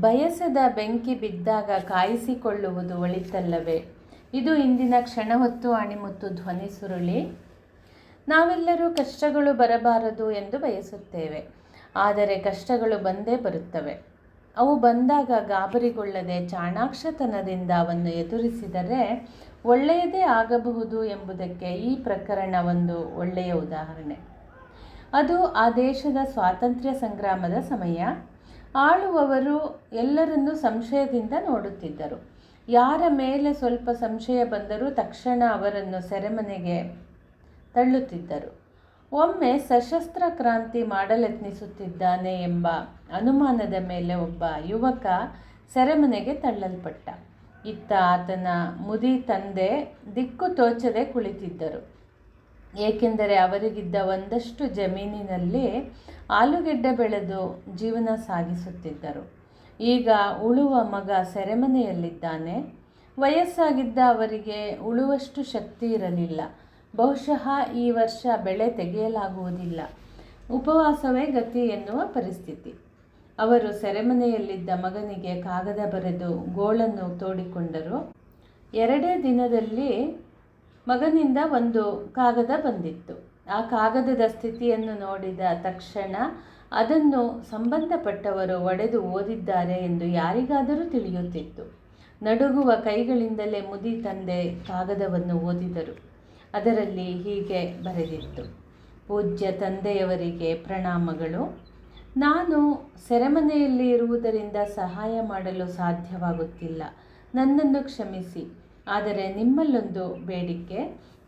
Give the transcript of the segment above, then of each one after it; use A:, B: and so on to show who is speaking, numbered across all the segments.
A: ಬಯಸದ ಬೆಂಕಿ ಬಿದ್ದಾಗ ಕಾಯಿಸಿಕೊಳ್ಳುವುದು ಒಳಿತಲ್ಲವೇ? ಇದು ಇಂದಿನ ಕ್ಷಣ ಹೊತ್ತು ಅಣಿಮುತ್ತು ಧ್ವನಿ ಸುರುಳಿ. ನಾವೆಲ್ಲರೂ ಕಷ್ಟಗಳು ಬರಬಾರದು ಎಂದು ಬಯಸುತ್ತೇವೆ. ಆದರೆ ಕಷ್ಟಗಳು ಬಂದೇ ಬರುತ್ತವೆ. ಅವು ಬಂದಾಗ ಗಾಬರಿಗೊಳ್ಳದೆ ಚಾಣಾಕ್ಷತನದಿಂದ ಅವನ್ನು ಎದುರಿಸಿದರೆ ಒಳ್ಳೆಯದೇ ಆಗಬಹುದು ಎಂಬುದಕ್ಕೆ ಈ ಪ್ರಕರಣ ಒಂದು ಒಳ್ಳೆಯ ಉದಾಹರಣೆ. ಅದು ಆ ದೇಶದ ಸ್ವಾತಂತ್ರ್ಯ ಸಂಗ್ರಾಮದ ಸಮಯ. ಆಳುವವರು ಎಲ್ಲರನ್ನೂ ಸಂಶಯದಿಂದ ನೋಡುತ್ತಿದ್ದರು. ಯಾರ ಮೇಲೆ ಸ್ವಲ್ಪ ಸಂಶಯ ಬಂದರೂ ತಕ್ಷಣ ಅವರನ್ನು ಸೆರೆಮನೆಗೆ ತಳ್ಳುತ್ತಿದ್ದರು. ಒಮ್ಮೆ ಸಶಸ್ತ್ರ ಕ್ರಾಂತಿ ಮಾಡಲೆತ್ನಿಸುತ್ತಿದ್ದಾನೆ ಎಂಬ ಅನುಮಾನದ ಮೇಲೆ ಒಬ್ಬ ಯುವಕ ಸೆರೆಮನೆಗೆ ತಳ್ಳಲ್ಪಟ್ಟ. ಇತ್ತ ಆತನ ಮುದಿ ತಂದೆ ದಿಕ್ಕು ತೋಚದೆ ಕುಳಿತಿದ್ದರು. ಏಕೆಂದರೆ ಅವರಿಗಿದ್ದ ಒಂದಷ್ಟು ಜಮೀನಿನಲ್ಲಿ ಆಲೂಗೆಡ್ಡೆ ಬೆಳೆದು ಜೀವನ ಸಾಗಿಸುತ್ತಿದ್ದರು. ಈಗ ಉಳುವ ಮಗ ಸೆರೆಮನೆಯಲ್ಲಿದ್ದಾನೆ. ವಯಸ್ಸಾಗಿದ್ದ ಅವರಿಗೆ ಉಳುವಷ್ಟು ಶಕ್ತಿ ಇರಲಿಲ್ಲ. ಬಹುಶಃ ಈ ವರ್ಷ ಬೆಳೆ ತೆಗೆಯಲಾಗುವುದಿಲ್ಲ. ಉಪವಾಸವೇ ಗತಿ ಎನ್ನುವ ಪರಿಸ್ಥಿತಿ. ಅವರು ಸೆರೆಮನೆಯಲ್ಲಿದ್ದ ಮಗನಿಗೆ ಕಾಗದ ಬರೆದು ಗೋಳನ್ನು ತೋಡಿಕೊಂಡರು. ಎರಡೇ ದಿನದಲ್ಲಿ ಮಗನಿಂದ ಒಂದು ಕಾಗದ ಬಂದಿತ್ತು. ಆ ಕಾಗದದ ಸ್ಥಿತಿಯನ್ನು ನೋಡಿದ ತಕ್ಷಣ ಅದನ್ನು ಸಂಬಂಧಪಟ್ಟವರು ಒಡೆದು ಓದಿದ್ದಾರೆ ಎಂದು ಯಾರಿಗಾದರೂ ತಿಳಿಯುತ್ತಿತ್ತು. ನಡುಗುವ ಕೈಗಳಿಂದಲೇ ಮುದಿ ತಂದೆ ಕಾಗದವನ್ನು ಓದಿದರು. ಅದರಲ್ಲಿ ಹೀಗೆ ಬರೆದಿತ್ತು. ಪೂಜ್ಯ ತಂದೆಯವರಿಗೆ ಪ್ರಣಾಮಗಳು. ನಾನು ಸೆರೆಮನೆಯಲ್ಲಿ ಇರುವುದರಿಂದ ಸಹಾಯ ಮಾಡಲು ಸಾಧ್ಯವಾಗುತ್ತಿಲ್ಲ. ನನ್ನನ್ನು ಕ್ಷಮಿಸಿ. ಆದರೆ ನಿಮ್ಮಲ್ಲೊಂದು ಬೇಡಿಕೆ,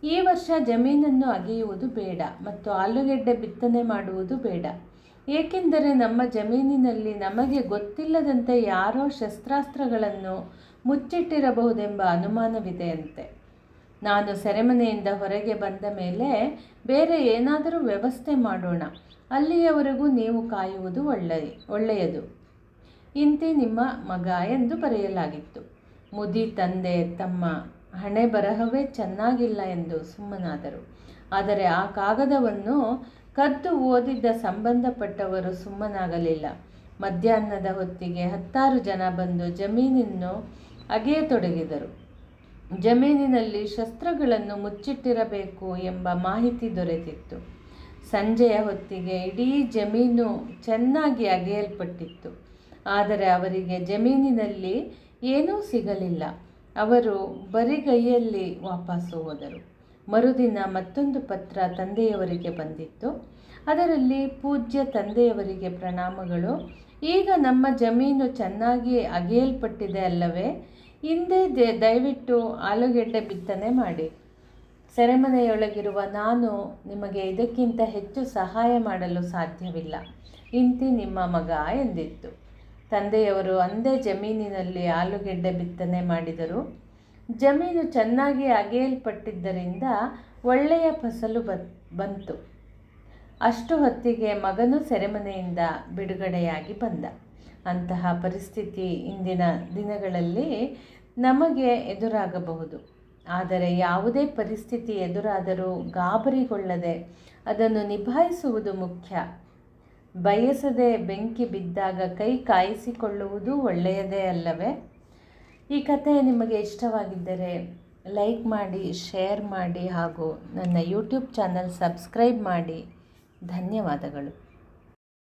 A: ಈ ವರ್ಷ ಜಮೀನನ್ನು ಅಗೆಯುವುದು ಬೇಡ ಮತ್ತು ಆಲೂಗೆಡ್ಡೆ ಬಿತ್ತನೆ ಮಾಡುವುದು ಬೇಡ. ಏಕೆಂದರೆ ನಮ್ಮ ಜಮೀನಿನಲ್ಲಿ ನಮಗೆ ಗೊತ್ತಿಲ್ಲದಂತೆ ಯಾರೋ ಶಸ್ತ್ರಾಸ್ತ್ರಗಳನ್ನು ಮುಚ್ಚಿಟ್ಟಿರಬಹುದೆಂಬ ಅನುಮಾನವಿದೆಯಂತೆ. ನಾನು ಸೆರೆಮನೆಯಿಂದ ಹೊರಗೆ ಬಂದ ಮೇಲೆ ಬೇರೆ ಏನಾದರೂ ವ್ಯವಸ್ಥೆ ಮಾಡೋಣ, ಅಲ್ಲಿಯವರೆಗೂ ನೀವು ಕಾಯುವುದು ಒಳ್ಳೆಯ ಒಳ್ಳೆಯದು. ಇಂತಿ ನಿಮ್ಮ ಮಗ ಎಂದು ಬರೆಯಲಾಗಿತ್ತು. ಮುದಿ ತಂದೆ, ತಮ್ಮ ಹಣೆ ಬರಹವೇ ಚೆನ್ನಾಗಿಲ್ಲ ಎಂದು ಸುಮ್ಮನಾದರು. ಆದರೆ ಆ ಕಾಗದವನ್ನು ಕದ್ದು ಓದಿದ್ದ ಸಂಬಂಧಪಟ್ಟವರು ಸುಮ್ಮನಾಗಲಿಲ್ಲ. ಮಧ್ಯಾಹ್ನದ ಹೊತ್ತಿಗೆ ಹತ್ತಾರು ಜನ ಬಂದು ಜಮೀನನ್ನು ಅಗೆಯತೊಡಗಿದರು. ಜಮೀನಿನಲ್ಲಿ ಶಸ್ತ್ರಗಳನ್ನು ಮುಚ್ಚಿಟ್ಟಿರಬೇಕು ಎಂಬ ಮಾಹಿತಿ ದೊರೆತಿತ್ತು. ಸಂಜೆಯ ಹೊತ್ತಿಗೆ ಇಡೀ ಜಮೀನು ಚೆನ್ನಾಗಿ ಅಗೆಯಲ್ಪಟ್ಟಿತ್ತು. ಆದರೆ ಅವರಿಗೆ ಜಮೀನಿನಲ್ಲಿ ಏನೂ ಸಿಗಲಿಲ್ಲ. ಅವರು ಬರಿಗೈಯಲ್ಲಿ ವಾಪಸ್ಸು ಹೋದರು. ಮರುದಿನ ಮತ್ತೊಂದು ಪತ್ರ ತಂದೆಯವರಿಗೆ ಬಂದಿತ್ತು. ಅದರಲ್ಲಿ ಪೂಜ್ಯ ತಂದೆಯವರಿಗೆ ಪ್ರಣಾಮಗಳು, ಈಗ ನಮ್ಮ ಜಮೀನು ಚೆನ್ನಾಗಿ ಅಗೆಯಲ್ಪಟ್ಟಿದೆ ಅಲ್ಲವೇ? ಹಿಂದೆ ದಯವಿಟ್ಟು ಆಲೂಗೆಡ್ಡೆ ಬಿತ್ತನೆ ಮಾಡಿ. ಸೆರೆಮನೆಯೊಳಗಿರುವ ನಾನು ನಿಮಗೆ ಇದಕ್ಕಿಂತ ಹೆಚ್ಚು ಸಹಾಯ ಮಾಡಲು ಸಾಧ್ಯವಿಲ್ಲ. ಇಂತಿ ನಿಮ್ಮ ಮಗ ಎಂದಿತ್ತು. ತಂದೆಯವರು ಅಂದೇ ಜಮೀನಿನಲ್ಲಿ ಆಲೂಗೆಡ್ಡೆ ಬಿತ್ತನೆ ಮಾಡಿದರು. ಜಮೀನು ಚೆನ್ನಾಗಿ ಅಗೆಯಲ್ಪಟ್ಟಿದ್ದರಿಂದ ಒಳ್ಳೆಯ ಫಸಲು ಬಂತು. ಅಷ್ಟು ಹೊತ್ತಿಗೆ ಮಗನು ಸೆರೆಮನೆಯಿಂದ ಬಿಡುಗಡೆಯಾಗಿ ಬಂದ. ಅಂತಹ ಪರಿಸ್ಥಿತಿ ಇಂದಿನ ದಿನಗಳಲ್ಲಿ ನಮಗೆ ಎದುರಾಗಬಹುದು. ಆದರೆ ಯಾವುದೇ ಪರಿಸ್ಥಿತಿ ಎದುರಾದರೂ ಗಾಬರಿಗೊಳ್ಳದೆ ಅದನ್ನು ನಿಭಾಯಿಸುವುದು ಮುಖ್ಯ. ಬಯಸದೆ ಬೆಂಕಿ ಬಿದ್ದಾಗ ಕೈ ಕಾಯಿಸಿಕೊಳ್ಳುವುದು ಒಳ್ಳೆಯದೇ ಅಲ್ಲವೇ? ಈ ಕಥೆ ನಿಮಗೆ ಇಷ್ಟವಾಗಿದ್ದರೆ ಲೈಕ್ ಮಾಡಿ, ಶೇರ್ ಮಾಡಿ ಹಾಗೂ ನನ್ನ ಯೂಟ್ಯೂಬ್ ಚಾನಲ್ ಸಬ್ಸ್ಕ್ರೈಬ್ ಮಾಡಿ. ಧನ್ಯವಾದಗಳು.